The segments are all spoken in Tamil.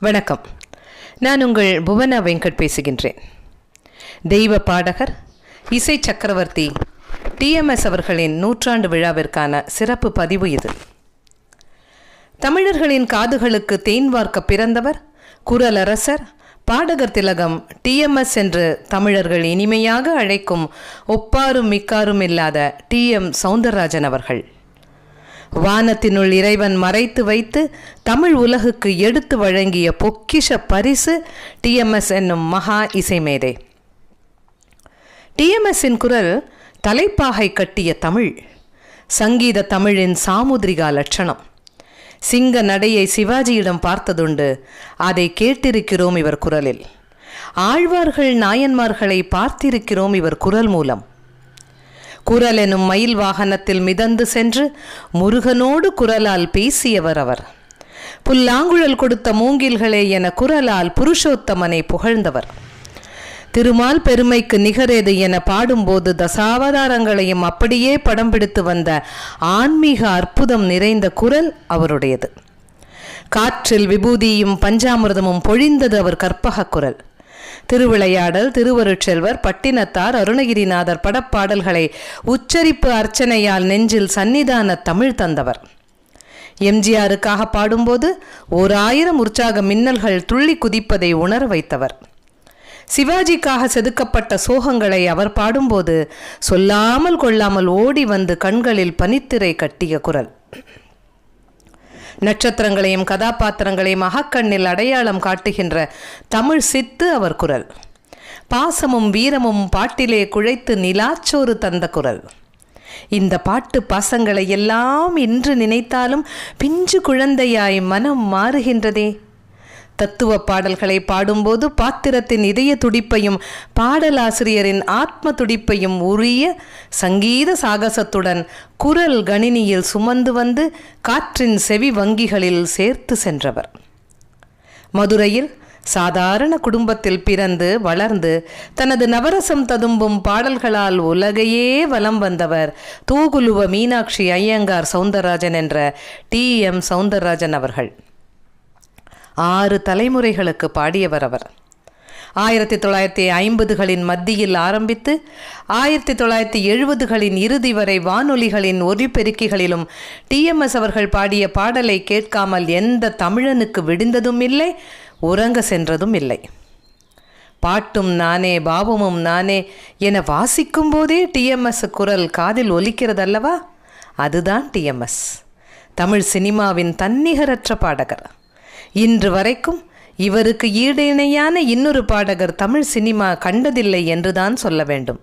வணக்கம். நான் உங்கள் புவனா வெங்கட் பேசுகின்றேன். தெய்வ பாடகர் இசை சக்கரவர்த்தி டிஎம்எஸ் அவர்களின் நூற்றாண்டு விழாவிற்கான சிறப்பு பதிவு இது. தமிழர்களின் காதுகளுக்கு தேன் வார்க்க பிறந்தவர் குரலரசர் பாடகர் திலகம் டிஎம்எஸ் என்று தமிழர்கள் இனிமையாக அழைக்கும் ஒப்பாரும் மிக்காரும் இல்லாத டிஎம் சவுந்தரராஜன் அவர்கள். வானத்தினுள் இறைவன் மறைத்து வைத்து தமிழ் உலகுக்கு எடுத்து வழங்கிய பொக்கிஷ பரிசு டிஎம்எஸ் என்னும் மகா இசைமேதை. டிஎம்எஸ்ஸின் குரல் தலைப்பாகை கட்டிய தமிழ். சங்கீத தமிழின் சாமுதிரிகா லட்சணம். சிங்க நடையை சிவாஜியிடம் பார்த்ததுண்டு அதை கேட்டிருக்கிறோம் இவர் குரலில். ஆழ்வார்கள் நாயன்மார்களை பார்த்திருக்கிறோம் இவர் குரல் மூலம். குரல் எனும் மயில் வாகனத்தில் மிதந்து சென்று முருகனோடு குரலால் பேசியவர் அவர். புல்லாங்குழல் கொடுத்த மூங்கில்களே என குரலால் புருஷோத்தமனை புகழ்ந்தவர். திருமால் பெருமைக்கு நிகரேது என பாடும்போது தசாவதாரங்களையும் அப்படியே படம் பிடித்து வந்த ஆன்மீக அற்புதம் நிறைந்த குரல் அவருடையது. காற்றில் விபூதியும் பஞ்சாமிர்தமும் பொழிந்தது அவர் கற்பக குரல். திருவிளையாடல் திருவருட்செல்வர் பட்டினத்தார் அருணகிரிநாதர் படப்பாடல்களை உச்சரிப்பு அர்ச்சனையால் நெஞ்சில் சன்னிதான தமிழ் தந்தவர். எம்ஜிஆருக்காக பாடும்போது ஓர் ஆயிரம் உற்சாக மின்னல்கள் துள்ளி குதிப்பதை உணர வைத்தவர். சிவாஜிக்காக செதுக்கப்பட்ட சோகங்களை அவர் பாடும்போது சொல்லாமல் கொள்ளாமல் ஓடி வந்து கண்களில் பனித்திரை கட்டிய குரல். நட்சத்திரங்களையும் கதாபாத்திரங்களையும் அகக்கண்ணில் அடையாளம் காட்டுகின்ற தமிழ் சித்து அவர் குரல். பாசமும் வீரமும் பாட்டிலே குழைத்து நிலாச்சோறு தந்த குரல். இந்த பாட்டு பாசங்களை எல்லாம் இன்று நினைத்தாலும் பிஞ்சு குழந்தையாய் மனம் மாறுகின்றதே. தத்துவ பாடல்களை பாடும்போது பாத்திரத்தின் இதய துடிப்பையும் பாடலாசிரியரின் ஆத்ம துடிப்பையும் உரிய சங்கீத சாகசத்துடன் குரல் கணினியில் சுமந்து வந்து காற்றின் செவி வங்கிகளில் சேர்த்து சென்றவர். மதுரையில் சாதாரண குடும்பத்தில் பிறந்து வளர்ந்து தனது நவரசம் ததும்பும் பாடல்களால் உலகையே வலம் வந்தவர் தூகுலுவ மீனாட்சி ஐயங்கார் சவுந்தரராஜன் என்ற டி எம் சவுந்தரராஜன் அவர்கள். ஆறு தலைமுறைகளுக்கு பாடியவர் அவர். ஆயிரத்தி தொள்ளாயிரத்தி ஐம்பதுகளின் மத்தியில் ஆரம்பித்து ஆயிரத்தி தொள்ளாயிரத்தி எழுபதுகளின் இறுதி வரை வானொலிகளின் ஒலிபெருக்கிகளிலும் டிஎம்எஸ் அவர்கள் பாடிய பாடலை கேட்காமல் எந்த தமிழனுக்கு விடிந்ததும் இல்லை உறங்க சென்றதும் இல்லை. பாட்டும் நானே பாவமும் நானே என வாசிக்கும் போதே டிஎம்எஸ் குரல் காதில் ஒலிக்கிறதல்லவா? அதுதான் டிஎம்எஸ் தமிழ் சினிமாவின் தன்னிகரற்ற பாடகர். இன்று வரைக்கும் இவருக்கு ஈடு இணையான இன்னொரு பாடகர் தமிழ் சினிமா கண்டதில்லை என்றுதான் சொல்ல வேண்டும்.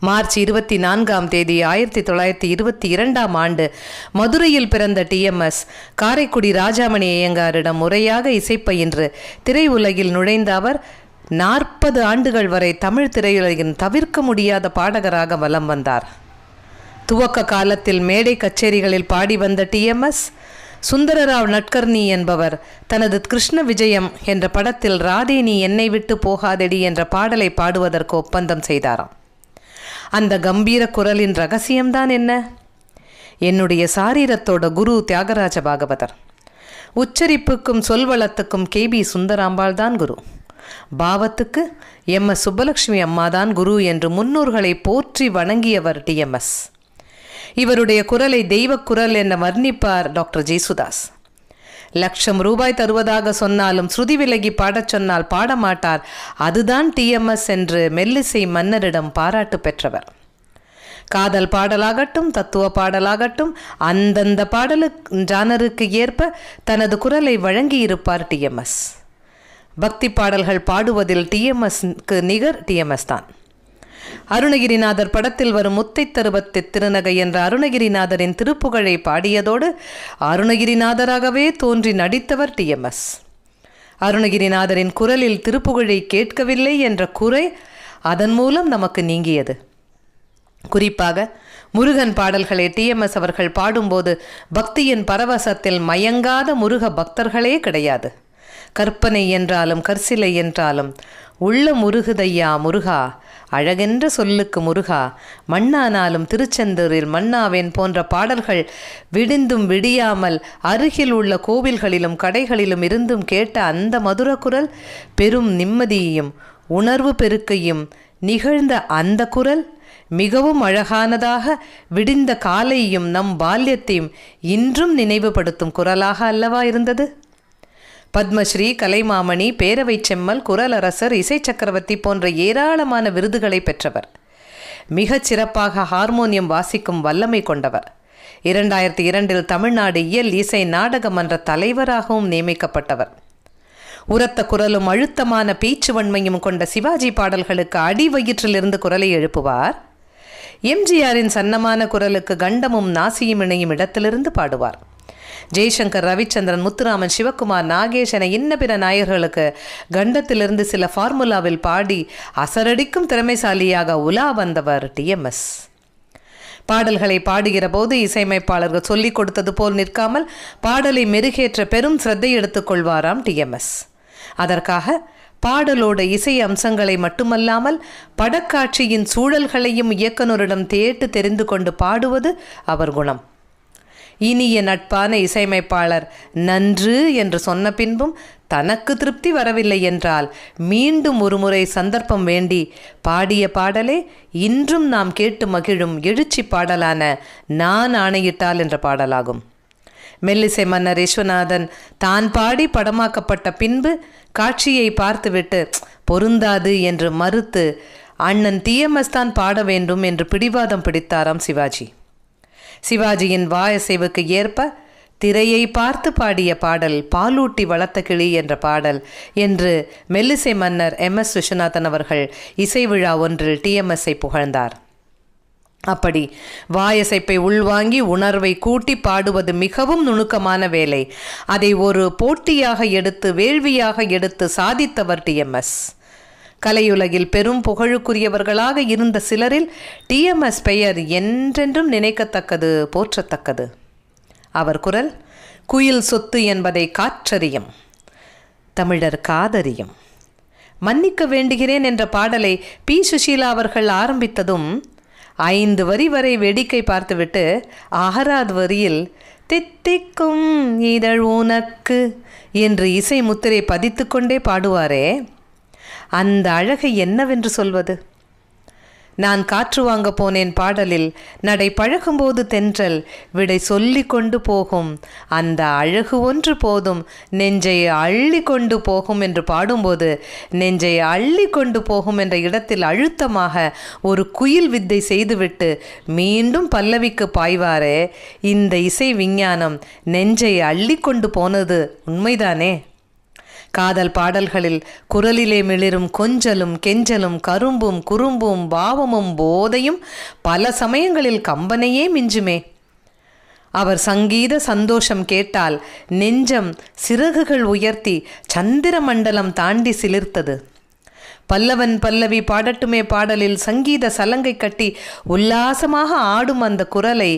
மார்ச் இருபத்தி நான்காம் தேதி ஆயிரத்தி தொள்ளாயிரத்தி இருபத்தி இரண்டாம் ஆண்டு மதுரையில் பிறந்த டிஎம்எஸ் காரைக்குடி ராஜாமணி ஐயங்காரிடம் முறையாக இசைப்பயின்று திரையுலகில் நுழைந்த அவர் நாற்பது ஆண்டுகள் வரை தமிழ் திரையுலகின் தவிர்க்க முடியாத பாடகராக வலம் வந்தார். துவக்க காலத்தில் மேடை கச்சேரிகளில் பாடி வந்த டிஎம்எஸ் சுந்தரராவ் நட்கர்னி என்பவர் தனது கிருஷ்ண விஜயம் என்ற படத்தில் ராதே நீ என்னை விட்டு போகாதடி என்ற பாடலை பாடுவதற்கு ஒப்பந்தம் செய்தாராம். அந்த கம்பீர குரலின் ரகசியம்தான் என்ன? என்னுடைய சாரீரத்தோட குரு தியாகராஜ பாகவதர். உச்சரிப்புக்கும் சொல்வளத்துக்கும் கே. பி. சுந்தராம்பாள் தான் குரு. பாவத்துக்கு எம். எஸ். சுப்பலட்சுமி அம்மா தான் குரு என்று முன்னோர்களை போற்றி வணங்கியவர் டிஎம்எஸ் இவருடைய குரலை தெய்வக் குரல் என வர்ணிப்பார் டாக்டர் ஜேசுதாஸ். லட்சம் ரூபாய் தருவதாக சொன்னாலும் ஸ்ருதி விலகி பாடச் சொன்னால் பாடமாட்டார். அதுதான் டிஎம்எஸ் என்று மெல்லிசை மன்னரிடம் பாராட்டு பெற்றவர். காதல் பாடலாகட்டும் தத்துவ பாடலாகட்டும் அந்தந்த பாடலு ஜானருக்கு ஏற்ப தனது குரலை வழங்கியிருப்பார் டிஎம்எஸ் பக்தி பாடல்கள் பாடுவதில் டிஎம்எஸ்க்கு நிகர் டிஎம்எஸ் தான். அருணகிரிநாதர் படத்தில் வரும் முத்தை தருவத்தை திருநகை என்ற அருணகிரிநாதரின் திருப்புகழை பாடியதோடு அருணகிரிநாதராகவே தோன்றி நடித்தவர் டிஎம்எஸ் அருணகிரிநாதரின் குரலில் திருப்புகழை கேட்கவில்லை என்ற குறை அதன் மூலம் நமக்கு நீங்கியது. குறிப்பாக முருகன் பாடல்களை டிஎம்எஸ் அவர்கள் பாடும்போது பக்தியின் பரவசத்தில் மயங்காத முருக பக்தர்களே கிடையாது. கற்பனை என்றாலும் கற்சிலை என்றாலும் உள்ள முருகுதையா முருகா? அழகென்ற சொல்லுக்கு முருகா? மண்ணானாலும் திருச்செந்தூரில் மண்ணாவேன் போன்ற பாடல்கள் விடிந்தும் விடியாமல் அருகில் உள்ள கோவில்களிலும் கடைகளிலும் இருந்தும் கேட்ட அந்த மதுர குரல் பெரும் நிம்மதியையும் உணர்வு பெருக்கையும் நிகழ்ந்த அந்த குரல் மிகவும் அழகானதாக விடிந்த காலையும் நம் பால்யத்தையும் இன்றும் நினைவுபடுத்தும் குரலாக அல்லவா இருந்தது? பத்மஸ்ரீ கலைமாமணி பேரவை செம்மல் குரலரசர் இசை சக்கரவர்த்தி போன்ற ஏராளமான விருதுகளை பெற்றவர். மிகச் சிறப்பாக ஹார்மோனியம் வாசிக்கும் வல்லமை கொண்டவர். இரண்டாயிரத்தி இரண்டில் தமிழ்நாடு இயல் இசை நாடக மன்ற தலைவராகவும் நியமிக்கப்பட்டவர். உரத்த குரலும் அழுத்தமான பேச்சு வன்மையும் கொண்ட சிவாஜி பாடல்களுக்கு அடி வயிற்றிலிருந்து குரலை எழுப்புவார். எம்ஜிஆரின் சன்னமான குரலுக்கு கண்டமும் நாசியும் இணையும் இடத்திலிருந்து பாடுவார். ஜெய்சங்கர் ரவிச்சந்திரன் முத்துராமன் சிவகுமார் நாகேஷ் என இன்ன பிற நாயகர்களுக்கு கண்டத்திலிருந்து சில ஃபார்முலாவில் பாடி அசரடிக்கும் திறமைசாலியாக உலா வந்தவர் டிஎம்எஸ் பாடல்களை பாடுகிற போது இசையமைப்பாளர்கள் சொல்லிக் கொடுத்தது போல் நிற்காமல் பாடலை மெருகேற்ற பெரும் சிரத்தை எடுத்துக்கொள்வாராம் டிஎம்எஸ் அதற்காக பாடலோட இசை அம்சங்களை மட்டுமல்லாமல் படக்காட்சியின் சூழல்களையும் இயக்குனரிடம் தேட்டு தெரிந்து கொண்டு பாடுவது அவர் குணம். இனிய நட்பான இசையமைப்பாளர் நன்று என்று சொன்ன பின்பும் தனக்கு திருப்தி வரவில்லை என்றால் மீண்டும் ஒருமுறை சந்தர்ப்பம் வேண்டி பாடிய பாடலே இன்றும் நாம் கேட்டு மகிழும் எழுச்சி பாடலான நான் ஆணையிட்டால் என்ற பாடலாகும். மெல்லிசை மன்னர் விஸ்வநாதன் தான் பாடி படமாக்கப்பட்ட பின்பு காட்சியை பார்த்துவிட்டு பொருந்தாது என்று மறுத்து அண்ணன் டிஎம்எஸ் தான் பாட வேண்டும் என்று பிடிவாதம் பிடித்தாராம் சிவாஜி. சிவாஜியின் வாயசைவுக்கு ஏற்ப திரையை பார்த்து பாடிய பாடல் பாலூட்டி வளர்த்த கிளி என்ற பாடல் என்று மெல்லிசை மன்னர் எம் எஸ் விஸ்வநாதன் அவர்கள் இசை விழா ஒன்றில் டிஎம்எஸ்ஐ புகழ்ந்தார். அப்படி வாயசைப்பை உள்வாங்கி உணர்வை கூட்டி பாடுவது மிகவும் நுணுக்கமான வேலை. அதை ஒரு போட்டியாக எடுத்து வேள்வியாக எடுத்து சாதித்தவர் டிஎம்எஸ் கலையுலகில் பெரும் புகழுக்குரியவர்களாக இருந்த சிலரில் டிஎம்எஸ் பெயர் என்றென்றும் நினைக்கத்தக்கது போற்றத்தக்கது. அவர் குரல் குயில் சொத்து என்பதை காற்றறியும் தமிழர் காதறியும். மன்னிக்க வேண்டுகிறேன் என்ற பாடலை பி. சுஷீலா அவர்கள் ஆரம்பித்ததும் ஐந்து வரி வரை வேடிக்கை பார்த்துவிட்டு ஆறாவது வரியில் தித்திக்கும் இதழ் உனக்கு என்று இசை முத்திரை பதித்து கொண்டே பாடுவாரே. அந்த அழகை என்னவென்று சொல்வது? நான் காற்று வாங்க போனேன் பாடலில். நடை பழகும்போது தென்றல். விடை சொல்லி கொண்டு போகும். அந்த அழகு ஒன்று போதும். நெஞ்சை அள்ளி கொண்டு போகும் என்று பாடும்போது நெஞ்சை அள்ளி கொண்டு போகும் என்ற இடத்தில் அழுத்தமாக ஒரு குயில் வித்தை செய்துவிட்டு மீண்டும் பல்லவிக்கு பாய்வாரே. இந்த இசை விஞ்ஞானம் நெஞ்சை அள்ளி கொண்டு போனது உண்மைதானே? காதல் பாடல்களில் குரலிலே மிளிரும் கொஞ்சலும் கெஞ்சலும் கரும்பும் குறும்பும் பாவமும் போதையும் பல சமயங்களில் கம்பனையே மிஞ்சுமே. அவர் சங்கீத சந்தோஷம் கேட்டால் நெஞ்சம் சிறகுகள் உயர்த்தி சந்திர மண்டலம் தாண்டி சிலிர்த்தது. பல்லவன் பல்லவி பாடட்டுமே பாடலில் சங்கீத சலங்கை கட்டி உல்லாசமாக ஆடும் அந்த குரலை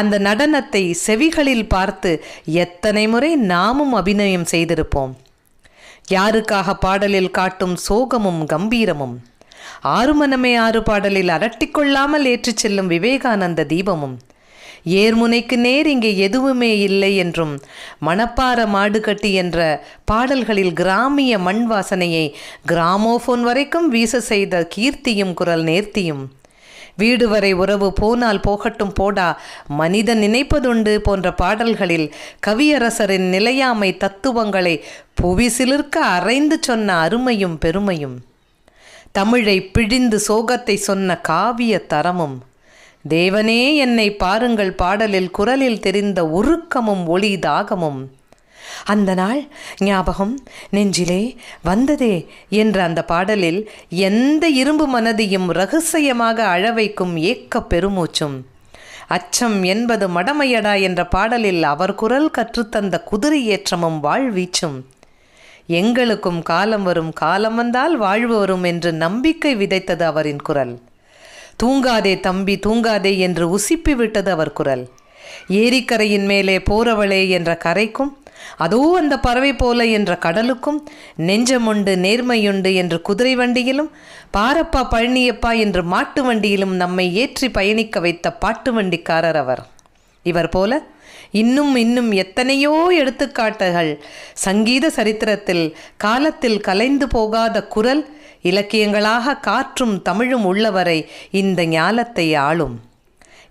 அந்த நடனத்தை செவிகளில் பார்த்து எத்தனை முறை நாமும் அபிநயம் செய்திருப்போம். யாருக்காக பாடலில் காட்டும் சோகமும் கம்பீரமும்? ஆறு மனமே ஆறு பாடலில் அரட்டிக்கொள்ளாமல் ஏற்றிச் செல்லும் விவேகானந்த தீபமும். ஏர்முனைக்கு நேர் இங்கே எதுவுமே இல்லை என்றும் மணப்பார மாடுகட்டி என்ற பாடல்களில் கிராமிய மண் வாசனையை கிராமோஃபோன் வரைக்கும் வீச செய்த கீர்த்தியும் குரல் நேர்த்தியும் வீடு வரை உறவு போனால் போகட்டும் போடா. மனிதன் நினைப்பதுண்டு போன்ற பாடல்களில் கவியரசரின் நிலையாமை தத்துவங்களை புவி சிலிர்க்க அரைந்து சொன்ன அருமையும் பெருமையும். தமிழை பிழிந்து சோகத்தை சொன்ன காவிய தரமும். தேவனே என்னை பாருங்கள் பாடலில் குரலில் தெரிந்த உருக்கமும் ஒளி தாகமும். அந்த நாள் ஞாபகம் நெஞ்சிலே வந்ததே என்ற அந்த பாடலில் எந்த இரும்பு மனதையும் ரகசியமாக அழவைக்கும் ஏக்க பெருமூச்சும். அச்சம் என்பது மடமையடா என்ற பாடலில் அவர் குரல் கற்றுத்தந்த குதிரை ஏற்றமும் வாழ்வீச்சும். எங்களுக்கும் காலம் வரும் காலம் வந்தால் வாழ்வு வரும் என்று நம்பிக்கை விதைத்தது அவரின் குரல். தூங்காதே தம்பி தூங்காதே என்று உசிப்பி விட்டது அவர் குரல். ஏரிக்கரையின் மேலே போறவளே என்ற கரைக்கும் அதோ அந்த பறவை போல என்ற கடலுக்கும் நெஞ்சமுண்டு நேர்மையுண்டு என்று குதிரை வண்டியிலும் பாரப்பா பழனியப்பா என்று மாட்டு வண்டியிலும் நம்மை ஏற்றி பயணிக்க வைத்த பாட்டு வண்டிக்காரர் அவர். இவர் போல இன்னும் இன்னும் எத்தனையோ எடுத்துக்காட்டுகள். சங்கீத சரித்திரத்தில் காலத்தில் கலைந்து போகாத குரல் இலக்கியங்களாக காற்றும் தமிழும் உள்ளவரை இந்த ஞாலத்தை ஆளும்.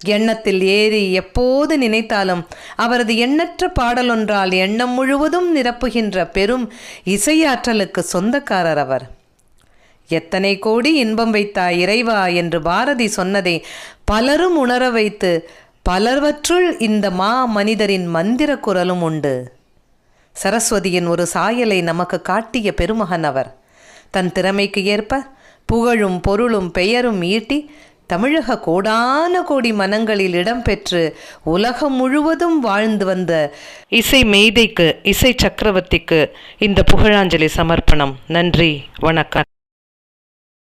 எண்ணத்தில் ஏறி எப்போது நினைத்தாலும் அவரது எண்ணற்ற பாடலொன்றால் எண்ணம் முழுவதும் நிரப்புகின்ற பெரும் இசையாற்றலுக்கு சொந்தக்காரர் அவர். எத்தனை கோடி இன்பம் வைத்தாய் இறைவா என்று பாரதி சொன்னதை பலரும் உணர வைத்து பலர்வற்றுள் இந்த மா மனிதரின் மந்திர குரலும் உண்டு. சரஸ்வதியின் ஒரு சாயலை நமக்கு காட்டிய பெருமகன் அவர். தன் திறமைக்கு ஏற்ப புகழும் பொருளும் பெயரும் ஈட்டி தமிழக கோடான கோடி மனங்களில் இடம்பெற்று உலகம் முழுவதும் வாழ்ந்து வந்த இசை மேதைக்கு இசை சக்கரவர்த்திக்கு இந்த புகழாஞ்சலி சமர்ப்பணம். நன்றி வணக்கம்.